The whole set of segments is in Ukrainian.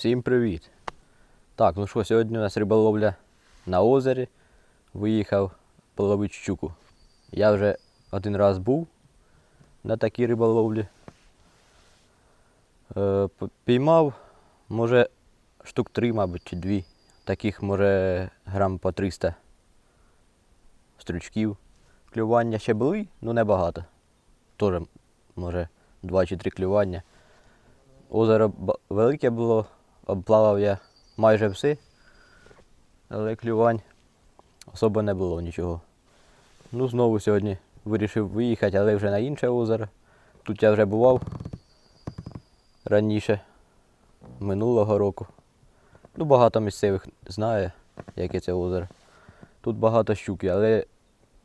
Всім привіт! Так, ну що, сьогодні у нас риболовля на озері. Виїхав половити щуку. Я вже один раз був на такій риболовлі. Е, піймав, може, штук три, мабуть, чи дві. Таких, може, грам по 300 стрючків. Клювання ще були, ну небагато. Теж, може, два чи три клювання. Озеро велике було, обплавав я майже все, але клювань особо не було нічого. Ну, знову сьогодні вирішив виїхати, але вже на інше озеро. Тут я вже бував раніше, минулого року. Ну, багато місцевих знає, яке це озеро. Тут багато щуки, але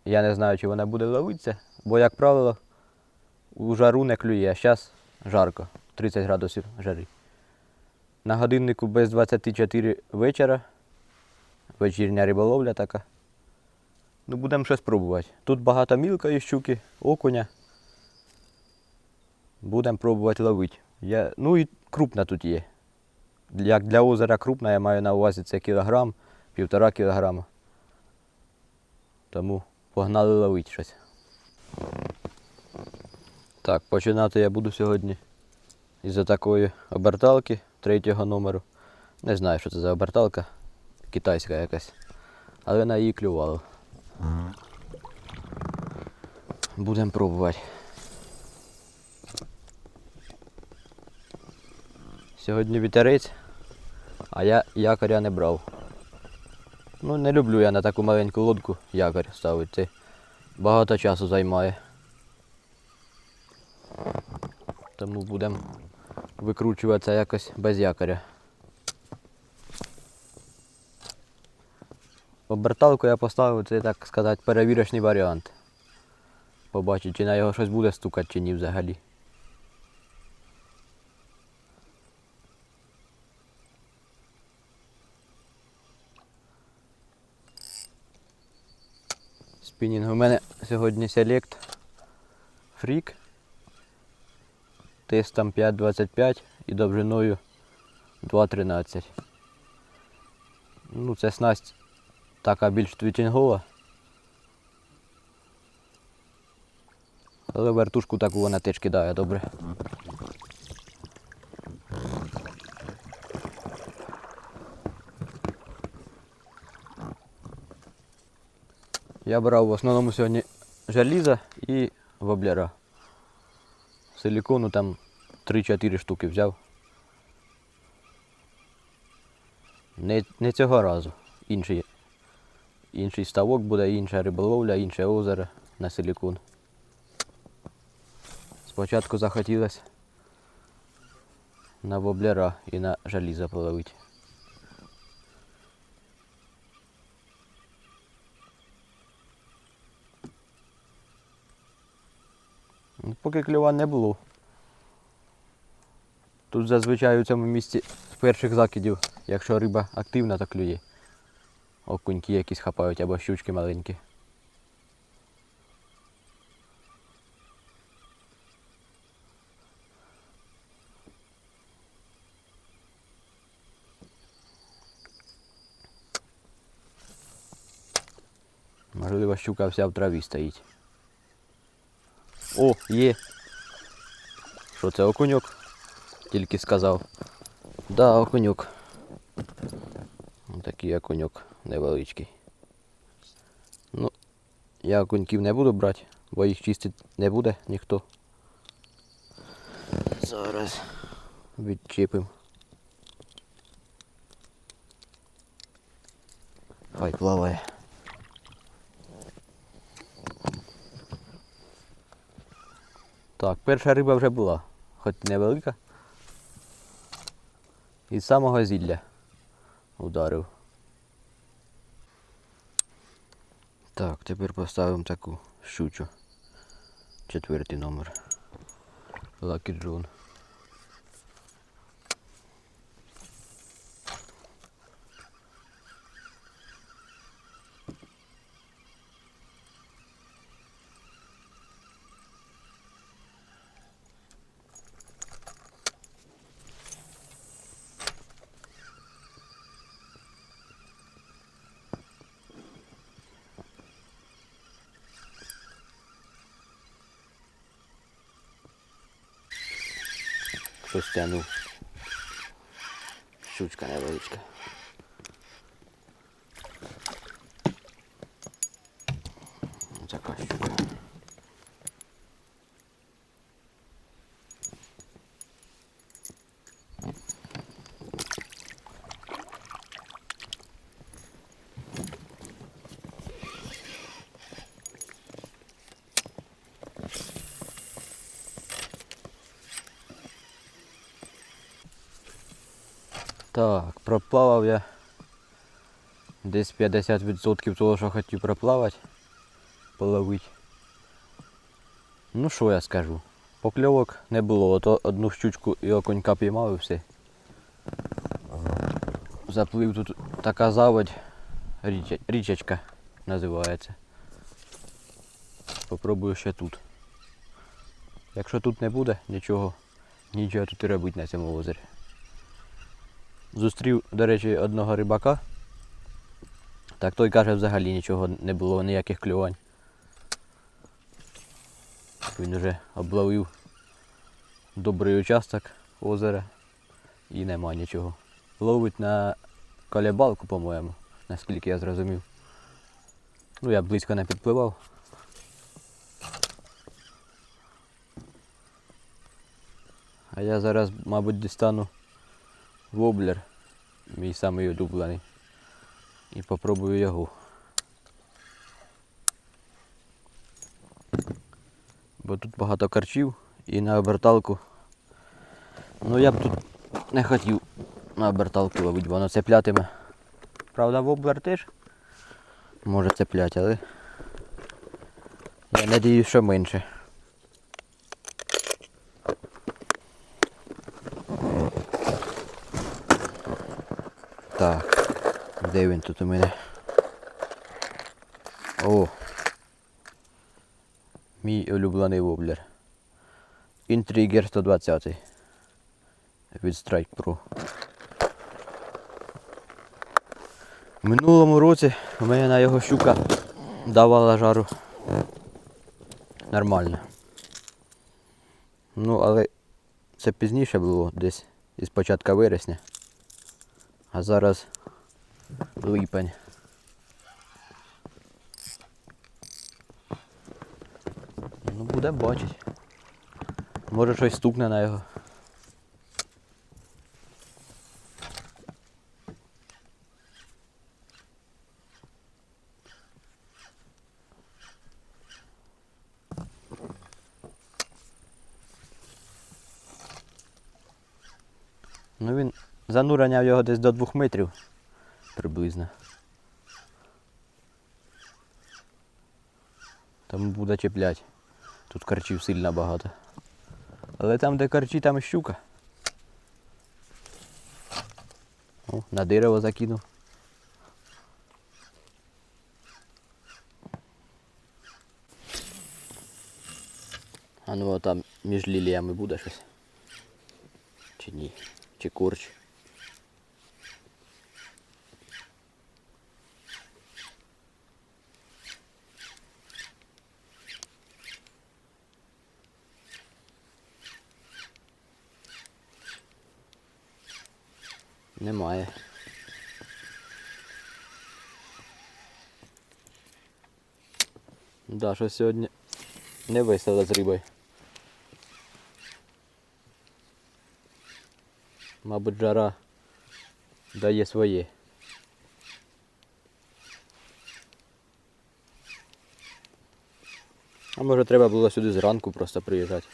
я не знаю, чи вона буде ловитися, бо, як правило, у жару не клює, а зараз жарко, 30 градусів жари. На годиннику без 24 вечора. Вечірня риболовля така. Ну, будемо щось пробувати. Тут багато мілкої щуки, окуня. Будемо пробувати ловити. Я... Ну і крупна тут є. Як для озера крупна, я маю на увазі це кілограм, півтора кілограма. Тому погнали ловити щось. Так, починати я буду сьогодні із такої оберталки третього номеру. Не знаю, що це за оберталка. Китайська якась. Але на її клювало. Будемо пробувати. Сьогодні вітерець, а я якоря не брав. Ну, не люблю я на таку маленьку лодку якорь ставити. Багато часу займає. Тому будемо викручуватися якось без якоря. Оберталку я поставив, це так сказати, перевірочний варіант. Побачити, чи на його щось буде стукати, чи ні взагалі. Спінінг у мене сьогодні Select Freak. Тестом 5.25 і довжиною 2.13. Ну, це снасть така більш твітінгова. Але вертушку таку вона теж кидає добре. Я брав в основному сьогодні желіза і воблера. Силікону там 3-4 штуки взяв. Не, не цього разу. Інший, інший ставок буде, інша риболовля, інше озеро на силікон. Спочатку захотілося на воблера і на желізо половити. Поки клювань не було. Тут зазвичай у цьому місці з перших закидів, якщо риба активна, то клює. Окуньки якісь хапають або щучки маленькі. Можливо, щука вся в траві стоїть. О, є. Що це окуньок? Тільки сказав. Да, окуньок. Такий окуньок невеличкий. Ну, я окуньків не буду брати, бо їх чистити не буде ніхто. Зараз відчепим. Хай плаває. Так, перша риба вже була, хоч і невелика. Із самого зілля ударив. Так, тепер поставимо таку щучу. Четвертий номер. Lucky John. Щось тягнув. Щучка невеличка. Ось Така щука. Так, проплавав я десь 50% того, що хотів проплавати, половити. Ну що я скажу? Покльовок не було, ото одну щучку і окунька піймав і все. Заплив тут така заводь, річа- річечка називається. Попробую ще тут. Якщо тут не буде нічого, нічого тут і робити на цьому озері. Зустрів, до речі, одного рибака. Так той каже, взагалі нічого не було, ніяких клювань. Він вже обловив добрий участок озера і нема нічого. Ловить на колебалку, по-моєму, наскільки я зрозумів. Ну, я близько не підпливав. А я зараз, мабуть, дістану воблер, мій самий улюблений. І попробую його. Бо тут багато карчів і на оберталку. Ну я б тут не хотів на оберталку ловити, воно цеплятиме. Правда, воблер теж може цепляти, але я надіюсь, що менше. Так, де він тут у мене? О! Мій улюблений воблер. Intrigger 120 від Strike Pro. В минулому році у мене на його щука давала жару нормально. Ну, але це пізніше було десь із початка вересня. А зараз липень. Ну, будемо бачити. Може щось стукне на його. Ну він занурення в його десь до двох метрів приблизно. Тому буде чіплять. Тут карчів сильно багато. Але там, де карчі, там щука. О, на дерево закинув. А ну а там між ліліями буде щось. Чи ні? Чи корч? Немає. Да, що сьогодні не весело з рибою. Мабуть, жара дає своє. А може треба було сюди зранку просто приїжджати.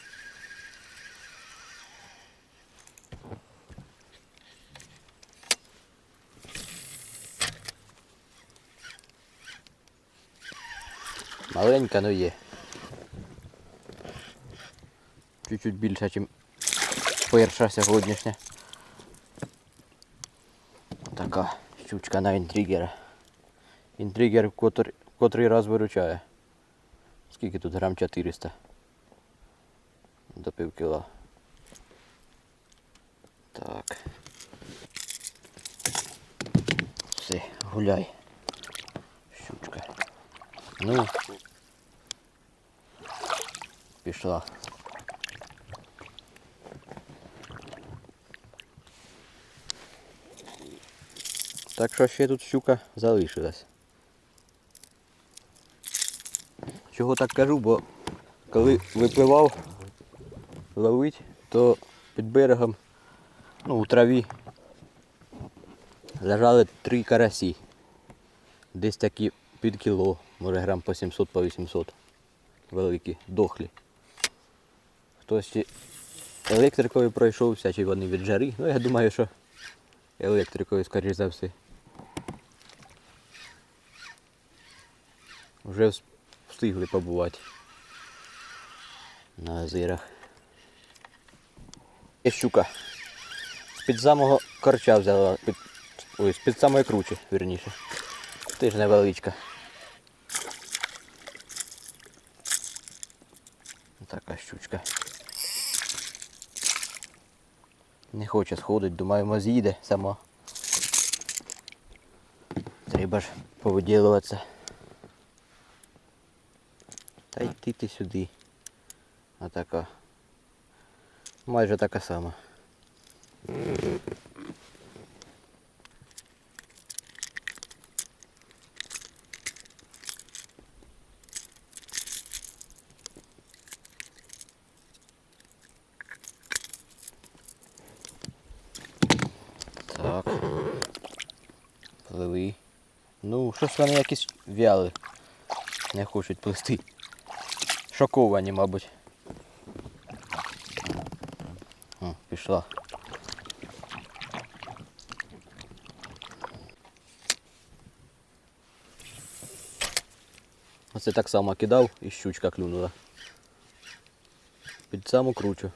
Маленька, є. Чуть-чуть більша, ніж перша сьогоднішня. Така щучка на інтригера. Інтригер котрий, котрий раз виручає. Скільки тут грам 400? До пів кіла. Так. Все, гуляй. Щучка. Ну пішла. Так що ще тут щука залишилась. Чого так кажу, бо коли випивав ловить, то під берегом ну, у траві лежали три карасі. Десь такі під кіло, може грам по 700 по 800, великі, дохлі. Хтось електрикою пройшовся, чи вони від жари. Ну я думаю, що електрикою, скоріш за все. Вже встигли побувати на озерах. Є щука. З-під самого корча взяла. Під, ой, з-під самої кручі, вірніше. Теж невеличка. Така щучка. Не хоче сходить, думаємо з'їде сама. Треба ж повиділуватися. Та йти ти сюди. А така. Майже така сама. Так. Пливи. Ну, щось вони якісь вяли. Не хочуть плисти. Шоковані, мабуть. О, пішла. Оце так само кидав і щучка клюнула. Під саму кручу.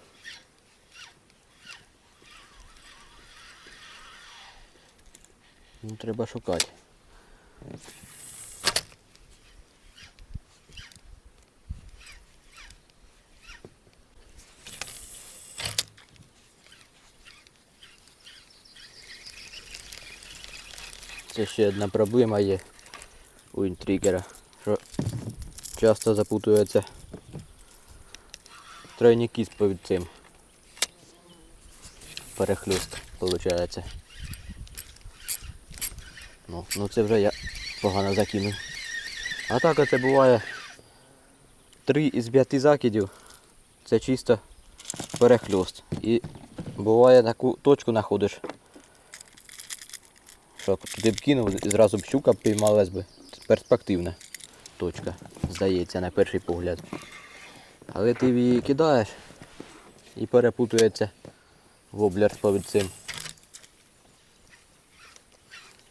Ну, треба шукати. Це ще одна проблема є у інтригера, що часто запутуються тройники з під цим. Перехльост, виходить. Ну, ну це вже я погано закинув. А так оце буває три із п'яти закидів. Це чисто перехльост. І буває таку точку знаходиш. Що туди б кинув і зразу б щука піймалась би. Перспективна точка, здається, на перший погляд. Але ти її кидаєш і перепутується воблер з цим.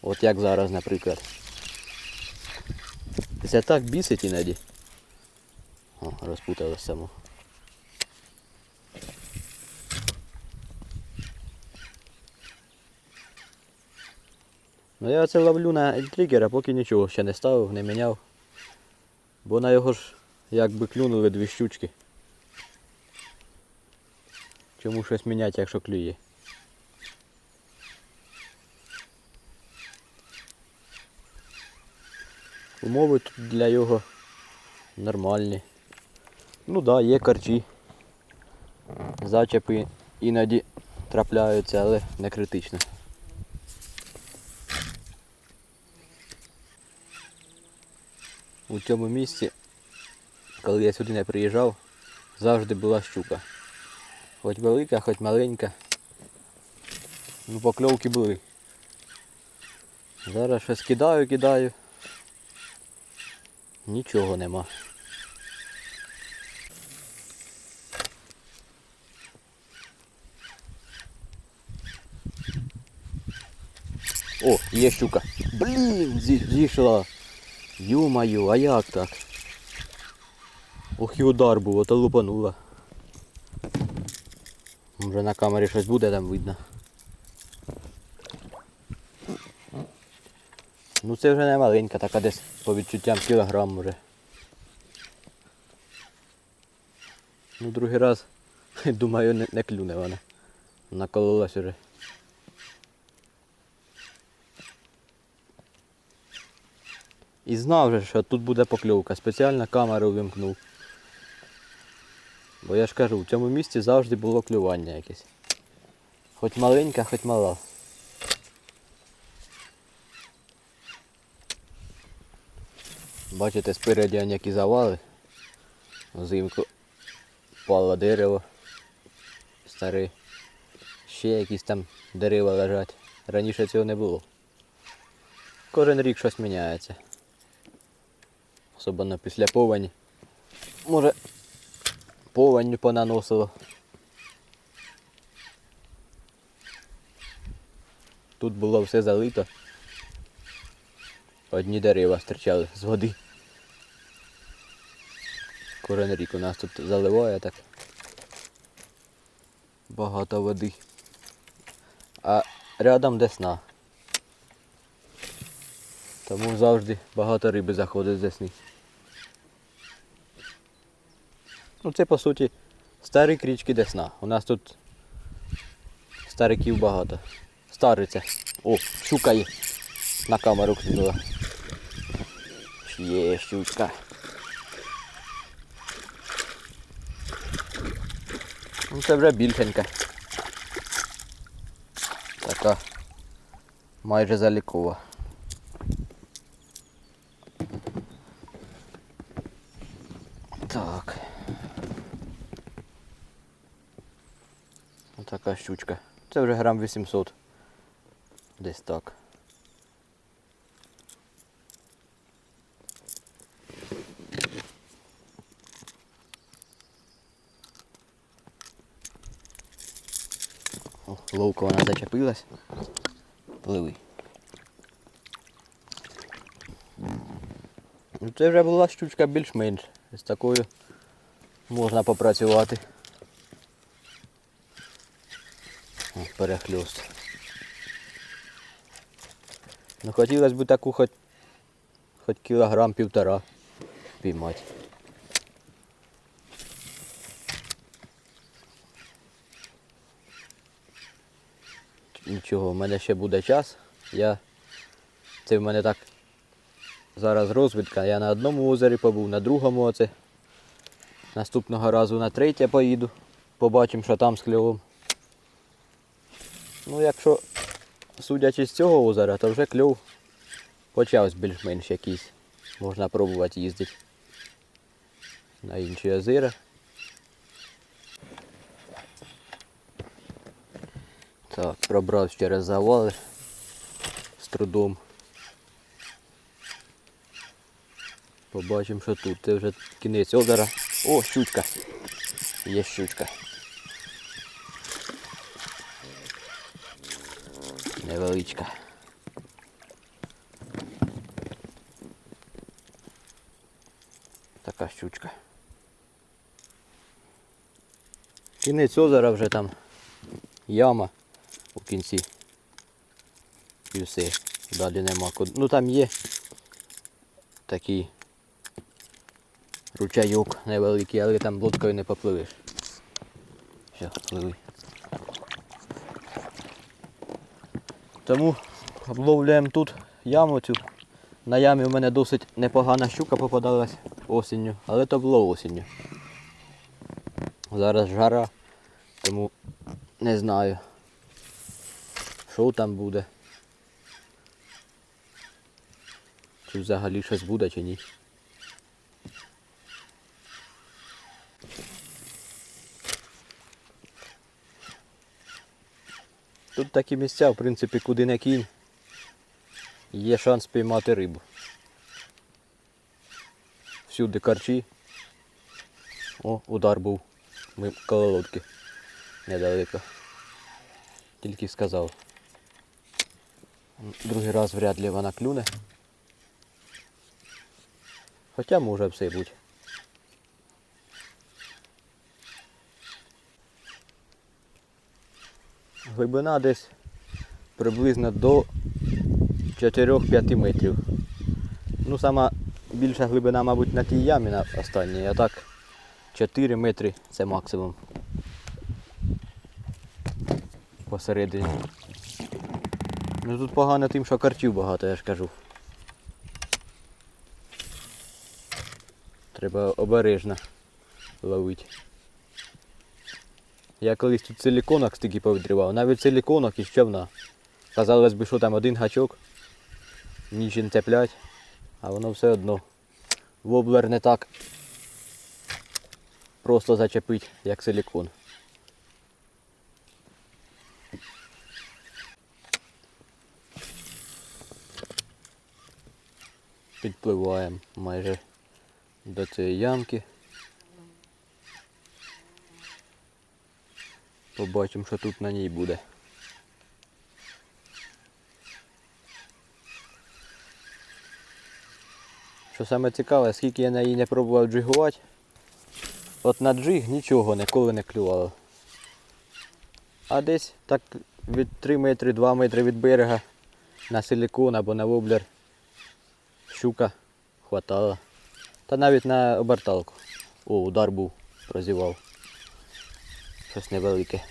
От як зараз, наприклад. Це так бісить іноді. О, розпуталось само. Ну я це ловлю на тригера, поки нічого ще не ставив, не міняв. Бо на його ж якби клюнули дві щучки. Чому щось міняти, якщо клює? Умови тут для його нормальні. Ну так, да, є карчі. Зачепи іноді трапляються, але не критично. У цьому місці, коли я сюди не приїжджав, завжди була щука. Хоч велика, хоч маленька. Ну покльовки були. Зараз щось кидаю, кидаю. Нічого нема. О, є щука. Блін, зі- зійшла. Ю-маю, а як так? Ох і удар був, ото лупанула. Може на камері щось буде там видно. Ну це вже не маленька, така десь по відчуттям кілограм може. Ну другий раз, думаю, не, не клюне вона. Накололась уже. І знав же, що тут буде покльовка. Спеціально камеру вимкнув. Бо я ж кажу, в цьому місці завжди було клювання якесь. Хоч маленька, хоч мала. Бачите, спереді он які завали. Взимку пало дерево. Старе. Ще якісь там дерева лежать. Раніше цього не було. Кожен рік щось міняється. Особливо після повені. Може, повені понаносило. Тут було все залито. Одні дерева стирчали з води. Кожен рік у нас тут заливає так. Багато води. А рядом десна. Тому завжди багато риби заходить з десни. Ну це по суті старі річки Десна. У нас тут стариків багато. Стариця. О, щука є. На камеру клюнула. Є щучка. Ну це вже більшенька. Така майже залікова. Так. Така щучка. Це вже грам 800. Десь так. О, ловко вона зачепилась. Пливи. Ну це вже була щучка більш-менш. З такою можна попрацювати. Перехльост. Ну хотілося б таку хоч, хоч кілограм півтора піймати. Нічого, в мене ще буде час. Я... Це в мене так зараз розвідка. Я на одному озері побув, на другому оце. Наступного разу на третє поїду. Побачимо, що там з кльовом. Ну, якщо судячи з цього озера, то вже кльов почався більш-менш якийсь. Можна пробувати їздити на інші озера. Так, пробрався через завали з трудом. Побачимо, що тут. Це вже кінець озера. О, щучка. Є щучка. Невеличка. Така щучка. Кінець озера вже там яма у кінці. І все. Далі нема куди. Ну там є такий ручайок невеликий, але там лодкою не попливеш. Все, пливи. Тому обловлюємо тут яму цю. На ямі в мене досить непогана щука попадалась осінню, але то було осінню. Зараз жара, тому не знаю, що там буде. Чи взагалі щось буде, чи ні. Тут такі місця, в принципі, куди не кинь, є шанс піймати рибу. Всюди карчі. О, удар був. Ми коло лодки. Недалеко. Тільки сказав. Другий раз вряд ли вона клюне. Хоча може все бути. Глибина десь приблизно до 4-5 метрів. Ну, сама більша глибина, мабуть, на тій ямі на останній, а так 4 метри це максимум. Посередині. Ну тут погано тим, що карчів багато, я ж кажу. Треба обережно ловити. Я колись тут силіконок стільки повідривав, навіть силіконок і човна. Казалось би, що там один гачок, ніч не цеплять, а воно все одно воблер не так просто зачепить, як силікон. Підпливаємо майже до цієї ямки. Побачимо, що тут на ній буде. Що саме цікаве, скільки я на її не пробував джигувати, от на джиг нічого ніколи не клювало. А десь так від 3 метри, 2 метри від берега на силікон або на воблер щука хватала. Та навіть на оберталку. О, удар був, прозівав. Щось невелике.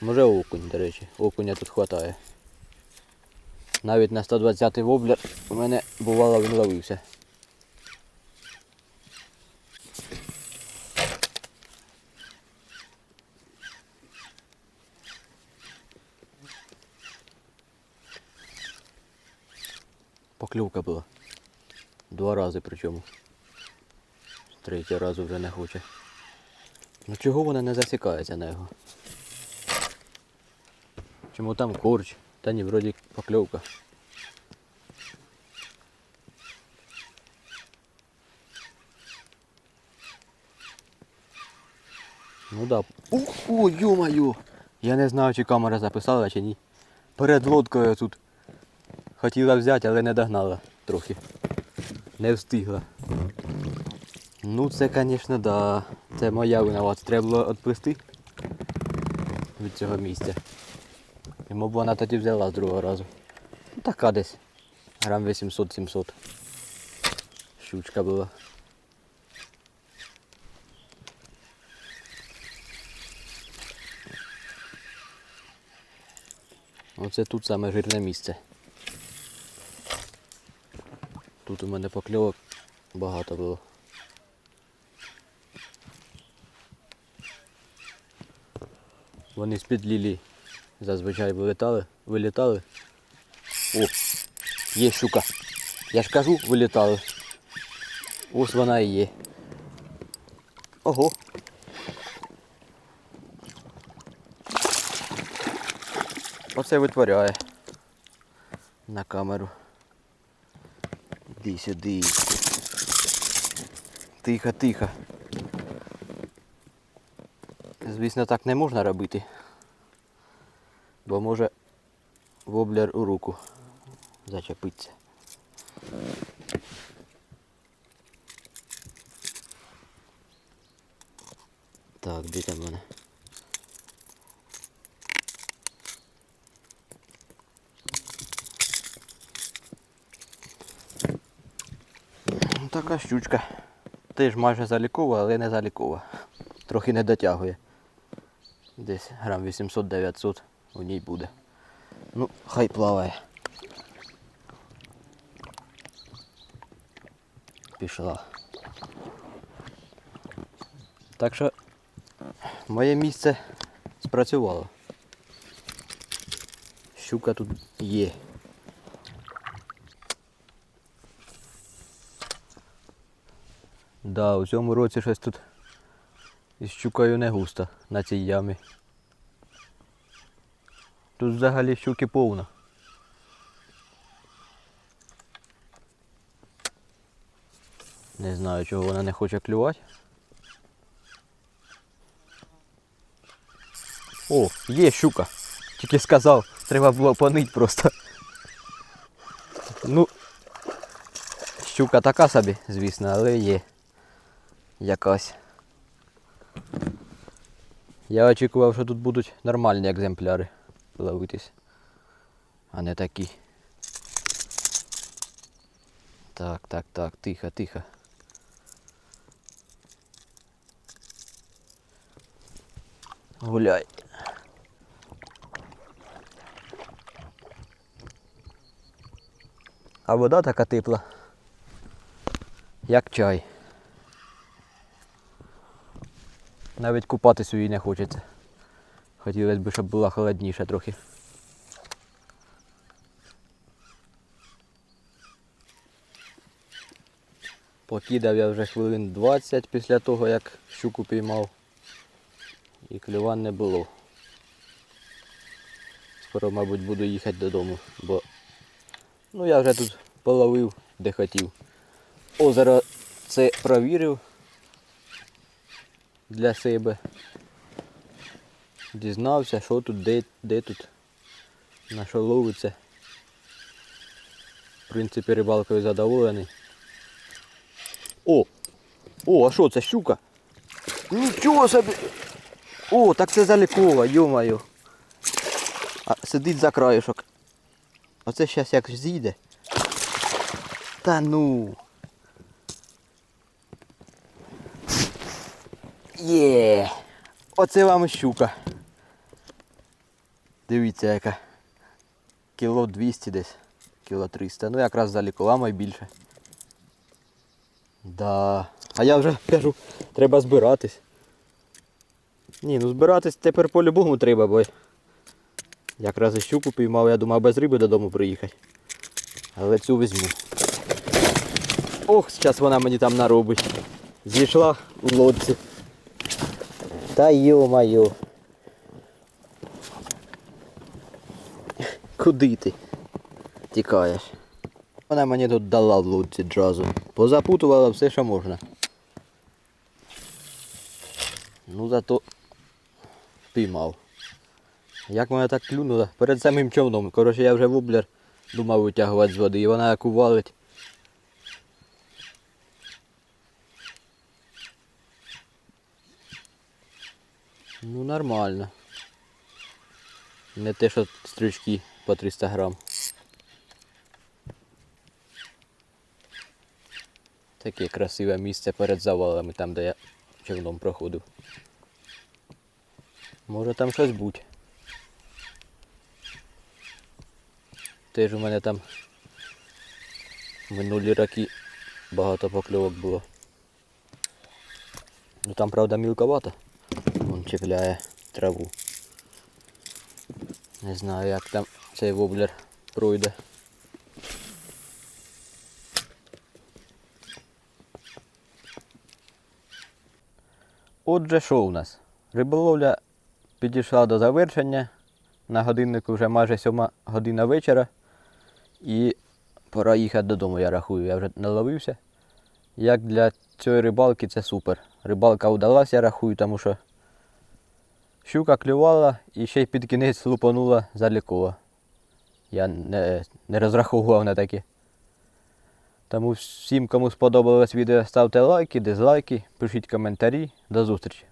Може окунь, до речі. Окуня тут хватає. Навіть на 120-й воблер у мене бувало він ловився. Поклювка була. Рази причому. Третій раз вже не хоче. Ну чого вона не засікається на його? Чому там корч? Та ні, вроді покльовка. Ну да. О, ё-моё! Я не знаю, чи камера записала, чи ні. Перед лодкою тут хотіла взяти, але не догнала трохи. Не встигла. Ну це, звісно, да. Це моя винувата. Треба було відплисти від цього місця. І мабуть вона тоді взяла з другого разу. Ну, така десь. Грам 800-700. Щучка була. Оце тут саме жирне місце. Тут у мене покльовок багато було. Вони з-під лілі зазвичай вилітали, вилітали. О, є щука. Я ж кажу, вилітали. Ось вона і є. Ого. Оце витворяє на камеру. Іди сюди. Тихо, тихо. Звісно, так не можна робити. Бо може воблер у руку зачепиться. Так, де там вона? Така щучка. Теж майже залікова, але не залікова. Трохи не дотягує. Десь грам 800-900 у ній буде. Ну, хай плаває. Пішла. Так що моє місце спрацювало. Щука тут є. Да, у цьому році щось тут із щукою не густо на цій ямі. Тут взагалі щуки повно. Не знаю, чого вона не хоче клювати. О, є щука. Тільки сказав, треба було понить просто. Ну, щука така собі, звісно, але є якась. Я очікував, що тут будуть нормальні екземпляри ловитись, а не такі. Так, так, так, тихо, тихо. Гуляй. А вода така тепла, як чай. Навіть купатись у її не хочеться. Хотілося б, щоб була холодніша трохи. Покидав я вже хвилин 20 після того, як щуку піймав. І клювань не було. Скоро, мабуть, буду їхати додому, бо ну я вже тут половив, де хотів. Озеро це провірив для себе. Дізнався, що тут, де, де тут, на що ловиться. В принципі, рибалкою задоволений. О! О, а що це щука? Нічого собі! О, так це залікова, йомаю. А сидить за краєшок. Оце зараз як зійде. Та ну. Є. Оце вам щука. Дивіться яка. Кіло 200 десь. Кіло 300. Ну якраз залікова майбільше. Да. А я вже кажу, треба збиратись. Ні, ну збиратись тепер по-любому треба, бо якраз і щуку піймав, я думав без риби додому приїхати. Але цю візьму. Ох, зараз вона мені там наробить. Зійшла у лодці. Та йо-майо. Куди ти? Тікаєш. Вона мені тут дала в лодці джазу. Позапутувала все, що можна. Ну зато піймав. Як мене так клюнула? Перед самим човном. Коротше, я вже воблер думав витягувати з води, і вона як увалить. Ну нормально. Не те, що стрючки по 300 грам. Таке красиве місце перед завалами, там де я човном проходив. Може там щось бути. Теж у мене там минулі роки багато покльовок було. Ну там правда мілковато. Чіпляє траву. Не знаю як там цей воблер пройде. Отже, що у нас? Риболовля підійшла до завершення. На годиннику вже майже сьома година вечора. І пора їхати додому, я рахую. Я вже наловився. Як для цієї рибалки це супер. Рибалка вдалася, я рахую, тому що щука клювала і ще й під кінець лупанула залікова. Я не, не розраховував на таке. Тому всім, кому сподобалось відео, ставте лайки, дизлайки, пишіть коментарі. До зустрічі!